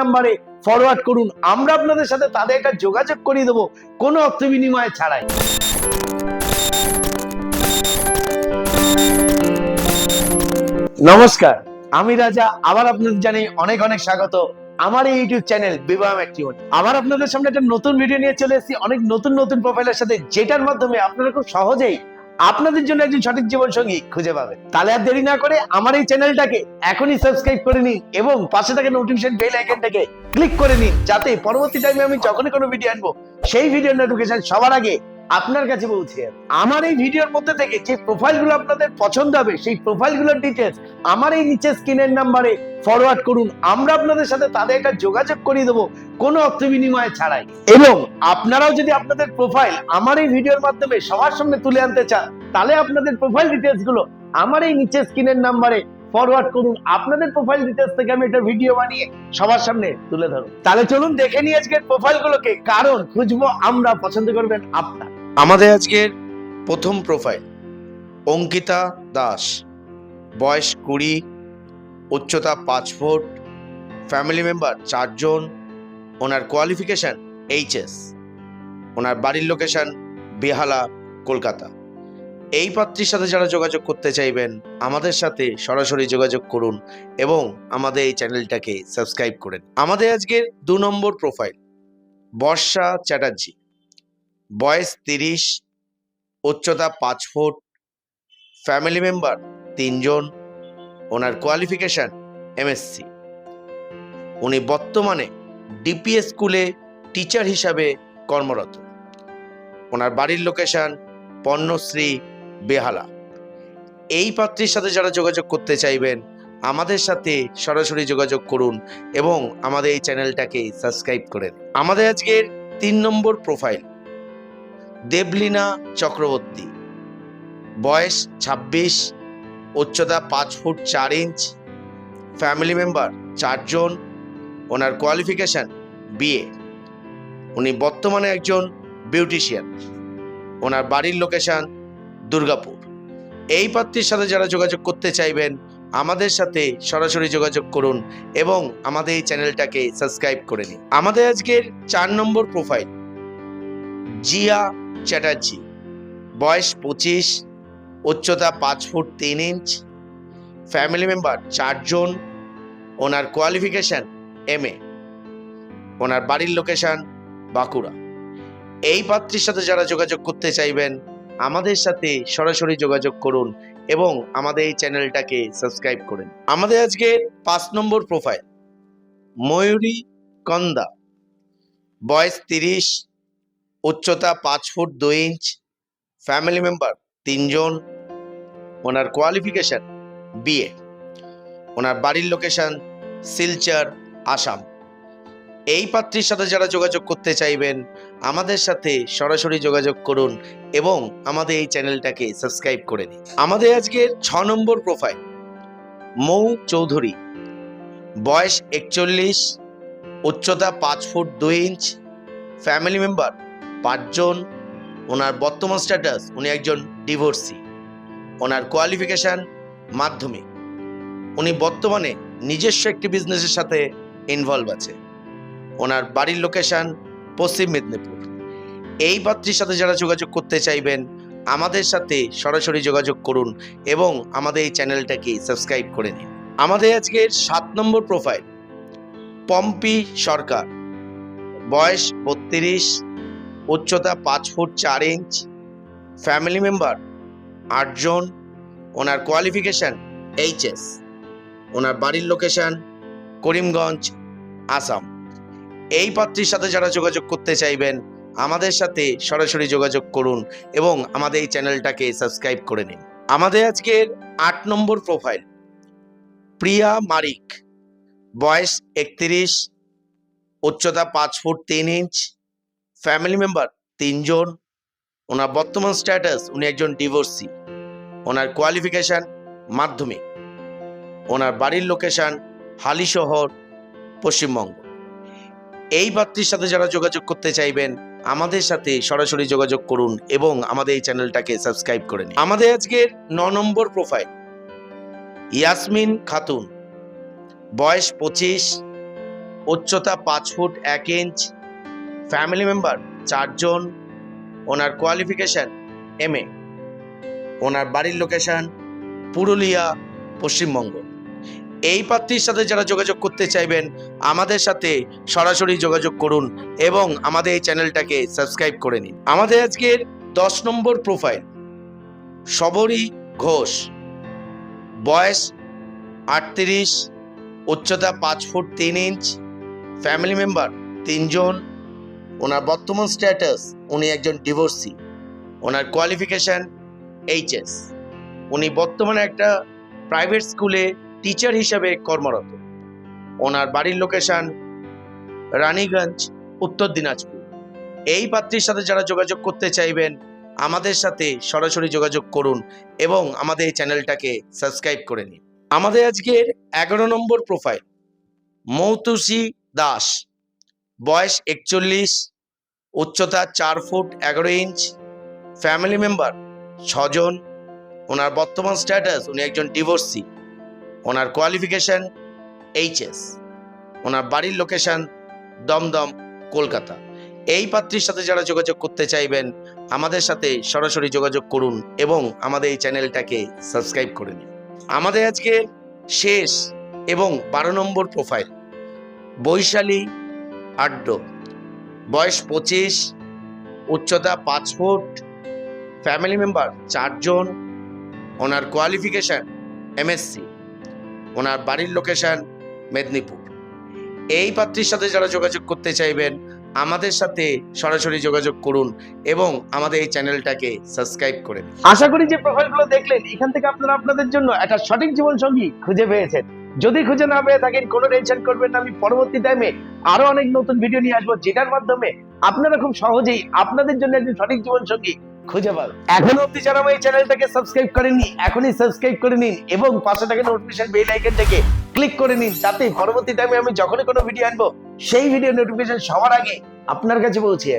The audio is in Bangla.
নাম্বারে ফরওয়ার্ড করুন। আমরা আপনাদের সাথে তাদের একটা যোগাযোগ করিয়ে দেবো, কোনো অর্থ বিনিময়ে ছাড়াই। নমস্কার, আমি রাজা, আবার আপনাদের জানাই অনেক অনেক স্বাগত। আমার এই ইউটিউব চ্যানেল বিবাহ ম্যাট্রিমন। আবার আপনাদের সামনে একটা নতুন ভিডিও নিয়ে চলে এসেছি। অনেক নতুন নতুন প্রোফাইলের সাথে, যেটার মাধ্যমে আপনারা খুব সহজেই আপনাদের জন্য একজন সঠিক জীবন সঙ্গী খুঁজে পাবেন তাহলে আর দেরি না করে আমার এই চ্যানেলটাকে এখনই সাবস্ক্রাইব করে নিন এবং পাশে থাকা নোটিফিকেশন বেল আইকনটাকে ক্লিক করে নিন, যাতে পরবর্তী টাইমে আমি যখনই কোনো ভিডিও আনব, সেই ভিডিওর নোটিফিকেশন সবার আগে আপনার কাছে পৌঁছে যাবে। আমার এই ভিডিওর মধ্যে থেকে যে প্রোফাইলগুলো আপনাদের পছন্দ হবে, সেই প্রোফাইলগুলোর ডিটেলস আমার এই নিচে স্ক্রিনের নাম্বারে ফরওয়ার্ড করুন। আমরা আপনাদের সাথে তাদের একটা যোগাযোগ করিয়ে দেবো, কোনো অর্থ বিনিময়ে ছাড়াই। এবং আপনারাও যদি আপনাদের প্রোফাইল আমার এই ভিডিওর মাধ্যমে সবার সামনে তুলে আনতে চান, তাহলে আপনাদের প্রোফাইল ডিটেলসগুলো আমার এই নিচে স্ক্রিনের নাম্বারে ফরওয়ার্ড করুন। আপনাদের প্রোফাইল ডিটেলস থেকে আমি একটা ভিডিও বানিয়ে সবার সামনে তুলে ধরুন তাহলে চলুন দেখে নিই আজকের প্রোফাইলগুলোকে, কারণ খুঁজবো আমরা, পছন্দ করবেন আপনার। আমাদের আজকের প্রথম প্রোফাইল অঙ্কিতা দাস। বয়স কুড়ি, উচ্চতা পাঁচ ফুট ফ্যামিলি মেম্বার চারজন, ওনার কোয়ালিফিকেশন এইচএস ওনার বাড়ির লোকেশন বেহালা, কলকাতা। এই পাত্রীর সাথে যারা যোগাযোগ করতে চাইবেন, আমাদের সাথে সরাসরি যোগাযোগ করুন এবং আমাদের এই চ্যানেলটাকে সাবস্ক্রাইব করেন আমাদের আজকের দু নম্বর প্রোফাইল বর্ষা চ্যাটার্জি। বয়স তিরিশ, উচ্চতা পাঁচ ফুট ফ্যামিলি মেম্বার তিনজন, ওনার কোয়ালিফিকেশন এমএসসি উনি বর্তমানে ডিপিএস স্কুলে টিচার হিসাবে কর্মরত। ওনার বাড়ির লোকেশন পণ্যশ্রী বেহালা। এই পাত্রীর সাথে যারা যোগাযোগ করতে চাইবেন, আমাদের সাথে সরাসরি যোগাযোগ করুন এবং আমাদের এই চ্যানেলটাকে সাবস্ক্রাইব করেন আমাদের আজকের তিন নম্বর প্রোফাইল দেবলীনা চক্রবর্তী। বয়স ছাব্বিশ, উচ্চতা পাঁচ ফুট চার ইঞ্চ। ফ্যামিলি মেম্বার চারজন। ওনার কোয়ালিফিকেশন বিএ। উনি বর্তমানে একজন বিউটিশিয়ান। ওনার বাড়ির লোকেশন দুর্গাপুর। এই পাত্রীর সাথে যারা যোগাযোগ করতে চাইবেন, আমাদের সাথে সরাসরি যোগাযোগ করুন এবং আমাদের এই চ্যানেলটাকে সাবস্ক্রাইব করে নিন। আমাদের আজকের চার নম্বর প্রোফাইল জিয়া চ্যাটার্জি। বয়স পঁচিশ, উচ্চতা পাঁচ ফুট তিন ইঞ্চ। ফ্যামিলি মেম্বার চারজন। ওনার কোয়ালিফিকেশন এম এ ওনার বাড়ির লোকেশন বাঁকুড়া। এই পাত্রীর সাথে যারা যোগাযোগ করতে চাইবেন, আমাদের সাথে সরাসরি যোগাযোগ করুন এবং আমাদের এই চ্যানেলটাকে সাবস্ক্রাইব করুন। আমাদের আজকে পাঁচ নম্বর প্রোফাইল ময়ূরী কন্দা। বয়স তিরিশ উচ্চতা পাঁচ ফুট দুই ইঞ্চ ফ্যামিলি মেম্বার তিনজন, ওনার কোয়ালিফিকেশন বিএ ওনার বাড়ির লোকেশান শিলচর, আসাম। এই পাত্রীর সাথে যারা যোগাযোগ করতে চাইবেন, আমাদের সাথে সরাসরি যোগাযোগ করুন এবং আমাদের এই চ্যানেলটাকে সাবস্ক্রাইব করে নিন আমাদের আজকের ছ নম্বর প্রোফাইল মৌ চৌধুরী। বয়স একচল্লিশ, উচ্চতা পাঁচ ফুট দুই ইঞ্চ ফ্যামিলি মেম্বার পাঁচজন, ওনার বর্তমান স্ট্যাটাস উনি একজন ডিভোর্সি ওনার কোয়ালিফিকেশান মাধ্যমিক। উনি বর্তমানে নিজস্ব একটি বিজনেসের সাথে ইনভলভ আছে। ওনার বাড়ির লোকেশন পশ্চিম মেদিনীপুর। এই পাত্রীর সাথে যারা যোগাযোগ করতে চাইবেন, আমাদের সাথে সরাসরি যোগাযোগ করুন এবং আমাদের এই চ্যানেলটাকে সাবস্ক্রাইব করে নিন। আমাদের আজকের সাত নম্বর প্রোফাইল পম্পি সরকার। বয়স বত্রিশ উচ্চতা পাঁচ ফুট চার ইঞ্চ ফ্যামিলি মেম্বার আটজন ওনার কোয়ালিফিকেশন এইচএস ওনার বাড়ির লোকেশন করিমগঞ্জ, আসাম। এই পাত্রীর সাথে যারা যোগাযোগ করতে চাইবেন, আমাদের সাথে সরাসরি যোগাযোগ করুন এবং আমাদের এই চ্যানেলটাকে সাবস্ক্রাইব করে নিন। আমাদের আজকের আট নম্বর প্রোফাইল প্রিয়া মারিক। বয়স একত্রিশ, উচ্চতা পাঁচ ফুট তিন ইঞ্চ ফ্যামিলি মেম্বার তিনজন। ওনার বর্তমান স্ট্যাটাস উনি একজন ডিভোর্সি ওনার কোয়ালিফিকেশান মাধ্যমিক। ওনার বাড়ির লোকেশান হালি শহর, পশ্চিমবঙ্গ। এই পাত্রীর সাথে যারা যোগাযোগ করতে চাইবেন, আমাদের সাথে সরাসরি যোগাযোগ করুন এবং আমাদের এই চ্যানেলটাকে সাবস্ক্রাইব করে নিন। আমাদের আজকের ন নম্বর প্রোফাইল ইয়াসমিন খাতুন। বয়স পঁচিশ, উচ্চতা পাঁচ ফুট এক ইঞ্চ ফ্যামিলি মেম্বার চারজন, ওনার কোয়ালিফিকেশন এম এ ওনার বাড়ির লোকেশন পুরুলিয়া, পশ্চিমবঙ্গ। এই প্রার্থীর সাথে যারা যোগাযোগ করতে চাইবেন, আমাদের সাথে সরাসরি যোগাযোগ করুন এবং আমাদের এই চ্যানেলটাকে সাবস্ক্রাইব করে নিন। আমাদের আজকের দশ নম্বর প্রোফাইল সবরী ঘোষ। বয়স আটত্রিশ, উচ্চতা পাঁচ ফুট তিন ইঞ্চ ফ্যামিলি মেম্বার তিনজন ওনার বর্তমান স্ট্যাটাস উনি একজন ডিভোর্সি ওনার কোয়ালিফিকেশন এইচএস উনি বর্তমানে একটা প্রাইভেট স্কুলে টিচার হিসাবে কর্মরত। ওনার বাড়ির লোকেশন রানীগঞ্জ, উত্তর দিনাজপুর। এই পাত্রীর সাথে যারা যোগাযোগ করতে চাইবেন, আমাদের সাথে সরাসরি যোগাযোগ করুন এবং আমাদের এই চ্যানেলটাকে সাবস্ক্রাইব করে নিন। আমাদের আজকের এগারো নম্বর প্রোফাইল মৌতুসি দাস। বয়স একচল্লিশ, উচ্চতা চার ফুট এগারো ইঞ্চ ফ্যামিলি মেম্বার ছজন। ওনার বর্তমান স্ট্যাটাস উনি একজন ডিভোর্সি ওনার কোয়ালিফিকেশন এইচএস ওনার বাড়ির লোকেশন দমদম, কলকাতা। এই পাত্রীর সাথে যারা যোগাযোগ করতে চাইবেন, আমাদের সাথে সরাসরি যোগাযোগ করুন এবং আমাদের এই চ্যানেলটাকে সাবস্ক্রাইব করে নিন। আমাদের আজকে শেষ এবং বারো নম্বর প্রোফাইল বৈশালী আড্ড বয়স পঁচিশ, উচ্চতা পাঁচ ফুট ফ্যামিলি মেম্বার চারজন, ওনার কোয়ালিফিকেশন এমএসসি ওনার বাড়ির লোকেশান মেদিনীপুর। এই পাত্রীর সাথে যারা যোগাযোগ করতে চাইবেন, আমাদের সাথে সরাসরি যোগাযোগ করুন এবং আমাদের এই চ্যানেলটাকে সাবস্ক্রাইব করে আশা করি যে প্রোফাইলগুলো দেখলেন, এখান থেকে আপনারা আপনাদের জন্য একটা সঠিক জীবন সঙ্গী খুঁজে পেয়েছেন। যদি খুঁজে না পেয়ে থাকেন, কোনো টেনশন করবেন না। আমি পরবর্তী টাইমে আরও অনেক নতুন ভিডিও নিয়ে আসব, যেটার মাধ্যমে আপনারা খুব সহজেই আপনাদের জন্য একজন সঠিক জীবন সঙ্গী খুঁজে পাবেন। এখনও অব্দি যারা আমার এই চ্যানেলটাকে সাবস্ক্রাইব করেননি, এখনই সাবস্ক্রাইব করে নিন এবং পাশে থাকা নোটিফিকেশন বেল আইকনটাকে ক্লিক করে নিন, যাতে পরবর্তী টাইমে আমি যখনই কোনো ভিডিও আনব, সেই ভিডিও নোটিফিকেশন সবার আগে আপনার কাছে পৌঁছে